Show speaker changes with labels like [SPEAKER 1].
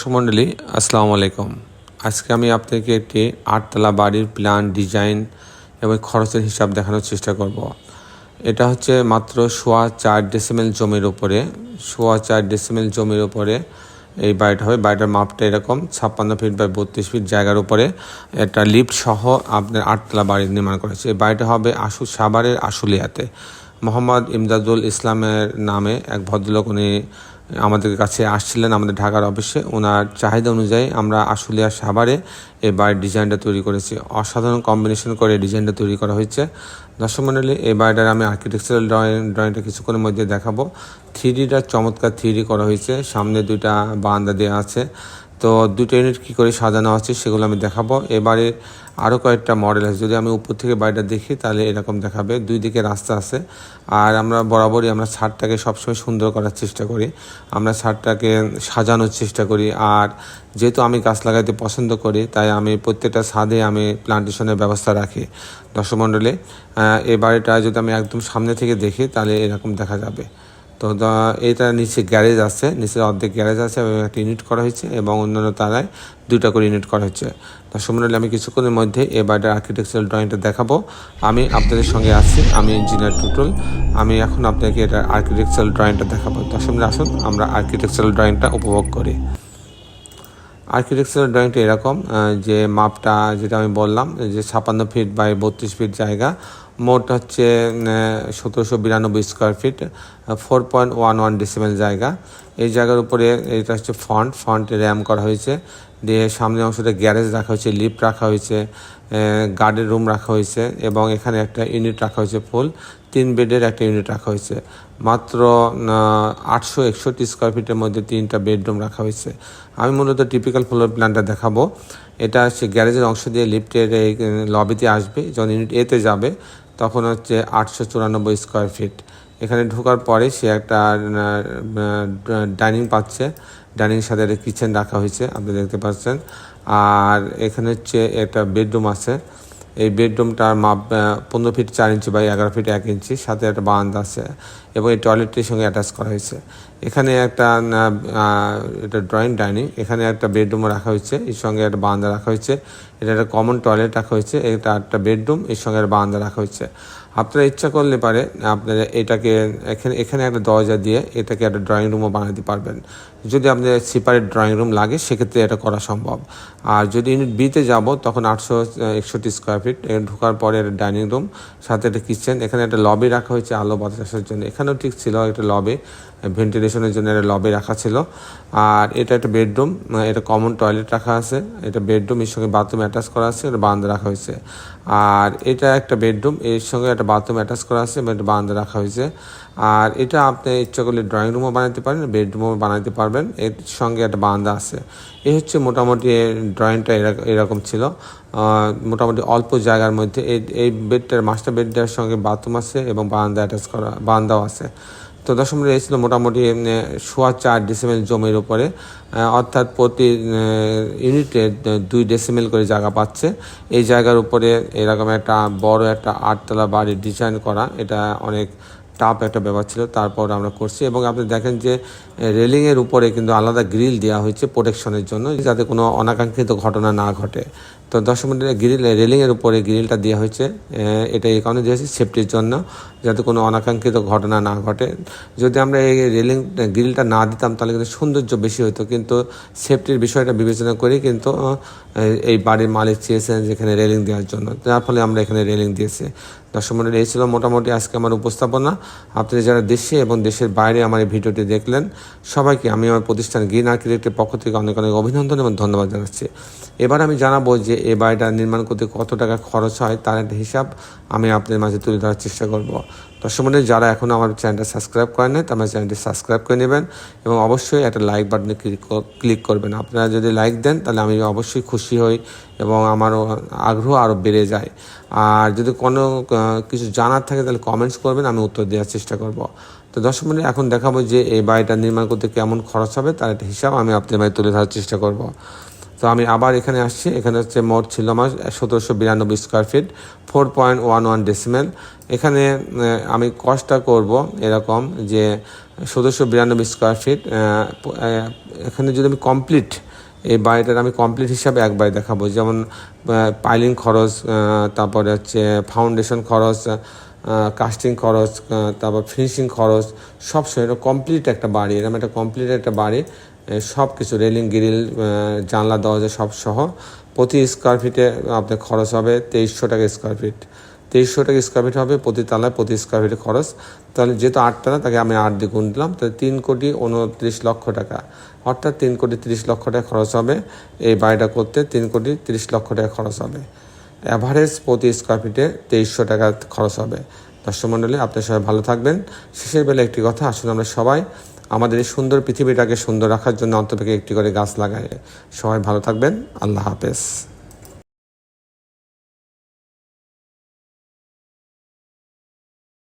[SPEAKER 1] সুমণ্ডলী, আসসালামু আলাইকুম। আজকে আমি আপনাকে একটি আটতলা বাড়ির প্ল্যান, ডিজাইন এবং খরচের হিসাব দেখানোর চেষ্টা করব। এটা হচ্ছে মাত্র সোয়া চার ডেসিমেল জমির উপরে। সোয়া চার ডেসিমেল জমির উপরে এই বাড়িটা হবে। বাড়িটার মাপটা এরকম, ছাপ্পান্ন ফিট বাই বত্রিশ ফিট জায়গার উপরে একটা লিফট সহ আপনার আটতলা বাড়ি নির্মাণ করেছে। এই বাড়িটা হবে আশু সাভারের আশুলিয়াতে। মোহাম্মদ ইমদাদুল ইসলামের নামে এক ভদ্রলোক, উনি আমাদের কাছে আসছিলেন আমাদের ঢাকার অফিসে। ওনার চাহিদা অনুযায়ী আমরা আশুলিয়া সাভারে এই বাড়ির ডিজাইনটা তৈরি করেছি। অসাধারণ কম্বিনেশন করে ডিজাইনটা তৈরি করা হয়েছে। দর্শক মণ্ডলী এই বাড়িটার আমি আর্কিটেকচারাল ড্রয়িং ড্রয়িংটা কিছুক্ষণের মধ্যে দেখাবো। থ্রি ডিটা চমৎকার থ্রি করা হয়েছে। সামনে দুইটা বান্দা দেওয়া আছে। তো দুটো ইউনিট কী করে সাজানো আছে সেগুলো আমি দেখাবো। এবারে আরও কয়েকটা মডেল আছে। যদি আমি উপর থেকে বাড়িটা দেখি, তাহলে এরকম দেখাবে। দুই দিকে রাস্তা আছে। আর আমরা বরাবরই আমরা ছাদটাকে সবসময় সুন্দর করার চেষ্টা করি। আমরা ছাদটাকে সাজানোর চেষ্টা করি। আর যেহেতু আমি গাছ লাগাইতে পছন্দ করি, তাই আমি প্রত্যেকটা ছাদে আমি প্লান্টেশনের ব্যবস্থা রাখি। দর্শক মণ্ডলে এই বাড়িটা যদি আমি একদম সামনে থেকে দেখি, তাহলে এরকম দেখা যাবে। তো এটা নিচে গ্যারেজ আছে, নিচে অর্ধেক গ্যারেজ আছে এবং একটা ইউনিট করা হয়েছে এবং অন্যান্য তারায় দুটা করে ইউনিট করা হচ্ছে দর্শক মন্ডলী আমি কিছুক্ষণের মধ্যে এ বাড়িটার আর্কিটেকচারাল ড্রয়িংটা দেখাবো। আমি আপনাদের সঙ্গে আছি, আমি ইঞ্জিনিয়ার টুটুল, আমি এখন আপনাকে এটা আর্কিটেকচারাল ড্রয়িংটা দেখাবো। দর্শক আসুন, আমরা আর্কিটেকচারাল ড্রয়িংটা উপভোগ করি। আর্কিটেকচারাল ড্রয়িংটা এরকম যে মাপটা, যেটা আমি বললাম, যে ছাপান্ন ফিট বাই বত্রিশ ফিট জায়গা মোট হচ্ছে সতেরোশো বিরানব্বই square feet four point one one decimal জায়গা। এই জায়গার উপরে এটা হচ্ছে ফন্ট ফন্ট র্যাম করা হয়েছে। দিয়ে সামনের অংশটা গ্যারেজ রাখা হয়েছে লিফট রাখা হয়েছে গার্ডের রুম রাখা হয়েছে এবং এখানে একটা ইউনিট রাখা হয়েছে ফুল, তিন বেডের একটা ইউনিট রাখা হয়েছে। মাত্র আটশো একষট্টি স্কোয়ার ফিটের মধ্যে তিনটা বেডরুম রাখা হয়েছে। আমি মূলত টিপিক্যাল ফ্লোর প্ল্যানটা দেখাবো। এটা হচ্ছে গ্যারেজের অংশ দিয়ে লিফটের এই লবিতে আসবে, যখন ইউনিট এতে যাবে তখন হচ্ছে আটশো চুরানব্বই স্কোয়ার ফিট এখানে ঢোকার পরে সে একটা ডাইনিং পাচ্ছে। ডাইনিং সাথে একটা কিচেন রাখা হয়েছে, আপনি দেখতে পাচ্ছেন। আর এখানে হচ্ছে একটা বেডরুম আছে। এই বেডরুমটার মাপ পনেরো ফিট চার ইঞ্চি বাই এগারো ফিট এক ইঞ্চি, সাথে একটা বারান্দা আছে এবং এই টয়লেটটির সঙ্গে অ্যাটাচ করা হয়েছে। এখানে একটা এটা ড্রয়িং ডাইনিং, এখানে একটা বেডরুম রাখা হয়েছে, এর সঙ্গে একটা বারান্দা রাখা হয়েছে। এটা একটা কমন টয়লেট রাখা হয়েছে, এটা একটা বেডরুম, এর সঙ্গে একটা বারান্দা রাখা হয়েছে। আপনারা ইচ্ছা করলে পারে আপনারা এটাকে, এখানে এখানে একটা দরজা দিয়ে এটাকে একটা ড্রয়িং রুমও বানাতে পারবেন। যদি আপনাদের সেপারেট ড্রয়িং রুম লাগে, সেক্ষেত্রে এটা করা সম্ভব। আর যদি ইউনিট বিতে যাব, তখন আটশো একষট্টি স্কোয়ার ফিট ঢোকার পরে একটা ডাইনিং রুম সাথে একটা কিচেন এখানে একটা লবি রাখা হয়েছে আলো বাতাসের জন্য। এখানেও ঠিক ছিল একটা লবি ভেন্টিলেশনের জন্য একটা লবি রাখা ছিল। আর এটা একটা বেডরুম এটা কমন টয়লেট রাখা আছে। এটা বেডরুম এর সঙ্গে বাথরুম অ্যাটাচ করা আছে, এটা বারান্দা রাখা হয়েছে। আর এটা একটা বেডরুম এর সঙ্গে একটা বাথরুম অ্যাটাচ করা আছে এবং একটা বারান্দা রাখা হয়েছে। আর এটা আপনি ইচ্ছা করলে ড্রয়িং রুমও বানাতে পারেন বেডরুমও বানাতে পারবেন। এর সঙ্গে একটা বারান্দা আছে। এই হচ্ছে মোটামুটি ড্রয়িংটা এরকম ছিল। মোটামুটি অল্প জায়গার মধ্যে এই এই বেডটার মাস্টার বেডটার সঙ্গে বাথরুম আছে এবং বারান্দা অ্যাটাচ করা বারান্দাও আছে। তো দশম এই ছিল মোটামুটি সোয়া চার ডেসিমেল জমির উপরে। অর্থাৎ প্রতি ইউনিটে দুই ডেসিমেল করে জায়গা পাচ্ছে। এই জায়গার উপরে এরকম একটা বড় একটা আটতলা বাড়ির ডিজাইন করা, এটা অনেক টাফ একটা ব্যাপার ছিল, তারপর আমরা করছি এবং আপনি দেখেন যে রেলিংয়ের উপরে কিন্তু আলাদা গ্রিল দেওয়া হয়েছে প্রোটেকশনের জন্য, যাতে কোনো অনাকাঙ্ক্ষিত ঘটনা না ঘটে। তো দশ মিনিটের গ্রিল রেলিংয়ের উপরে গ্রিলটা দেওয়া হয়েছে। এটা এই কারণে দিয়েছি সেফটির জন্য, যাতে কোনো অনাকাঙ্ক্ষিত ঘটনা না ঘটে। যদি আমরা এই রেলিং গ্রিলটা না দিতাম, তাহলে কিন্তু সৌন্দর্য বেশি হতো। কিন্তু সেফটির বিষয়টা বিবেচনা করি, কিন্তু এই বাড়ির মালিক চেয়েছেন যেখানে রেলিং দেওয়ার জন্য। যার ফলে আমরা এখানে রেলিং দিয়েছি। দর্শক মন্ডলী এই ছিল মোটামুটি আজকে আমার উপস্থাপনা। আপনি যারা দেশে এবং দেশের বাইরে আমার এই ভিডিওটি দেখলেন, সবাইকে আমি আমার প্রতিষ্ঠান গ্রিন আর্কিটেক্টের পক্ষ থেকে অনেক অনেক অভিনন্দন এবং ধন্যবাদ জানাচ্ছি। এবার আমি জানাব যে এই বাড়িটা নির্মাণ করতে কত টাকা খরচ হয় তার একটা হিসাব আমি আপনাদের মাঝে তুলে ধরার চেষ্টা করব। দর্শক মন্ডলী, যারা এখন আমার চ্যানেলটা সাবস্ক্রাইব করেন নাই, তার চ্যানেলটি সাবস্ক্রাইব করে নেবেন এবং অবশ্যই একটা লাইক বাটনে ক্লিক করবেন। আপনারা যদি লাইক দেন, তাহলে আমি অবশ্যই খুশি হই এবং আমারও আগ্রহ আরও বেড়ে যায়। আর যদি কোনো কিছু জানার থাকে, তাহলে কমেন্টস করবেন, আমি উত্তর দেওয়ার চেষ্টা করব। তো দর্শক মিনিট এখন দেখাবো যে এই বাড়িটা নির্মাণ করতে কেমন খরচ হবে, তার একটা হিসাব আমি আপনাদের মাঝে তুলে ধরার চেষ্টা করব। তো আমি আবার এখানে আসছি। এখানে হচ্ছে মোট ছিল আমার সতেরোশো বিরানব্বই square feet four point one one decimal এখানে আমি কষ্টটা করব এরকম যে সতেরোশো বিরানব্বই স্কোয়ার ফিট এখানে যদি আমি কমপ্লিট এই বাড়িটার আমি কমপ্লিট হিসাবে এক বাড়ি দেখাবো। যেমন পাইলিং খরচ তারপরে হচ্ছে ফাউন্ডেশন খরচ কাস্টিং খরচ তারপর ফিনিশিং খরচ সব সহ এটা কমপ্লিট একটা বাড়ি। এরকম একটা কমপ্লিট একটা বাড়ি সব কিছু রেলিং, গ্রিল জানলা, দরজা, সব সহ। প্রতি স্কোয়ার ফিটে আপনার খরচ হবে তেইশশো টাকা স্কোয়ার ফিট তেইশশো টাকা স্কোয়ার ফিট হবে প্রতি তালায় প্রতি স্কোয়ার ফিটে খরচ। তাহলে যেহেতু আটটা না, তাকে আমি আট দিয়ে গুণ দিলাম। তাহলে তিন কোটি উনত্রিশ লক্ষ টাকা। অর্থাৎ তিন কোটি তিরিশ লক্ষ টাকা খরচ হবে এই বাড়িটা করতে। তিন কোটি তিরিশ লক্ষ টাকা খরচ হবে। অ্যাভারেজ প্রতি স্কোয়ার ফিটে তেইশশো টাকা খরচ হবে। দর্শক মণ্ডলী আপনি সবাই ভালো থাকবেন। শেষের বেলা একটি কথা আসলে আমরা সবাই আমাদের এই সুন্দর পৃথিবীটাকে সুন্দর রাখার জন্য অন্তপেকে একটি করে গাছ লাগায়। সবাই ভালো থাকবেন। আল্লাহ হাফেজ।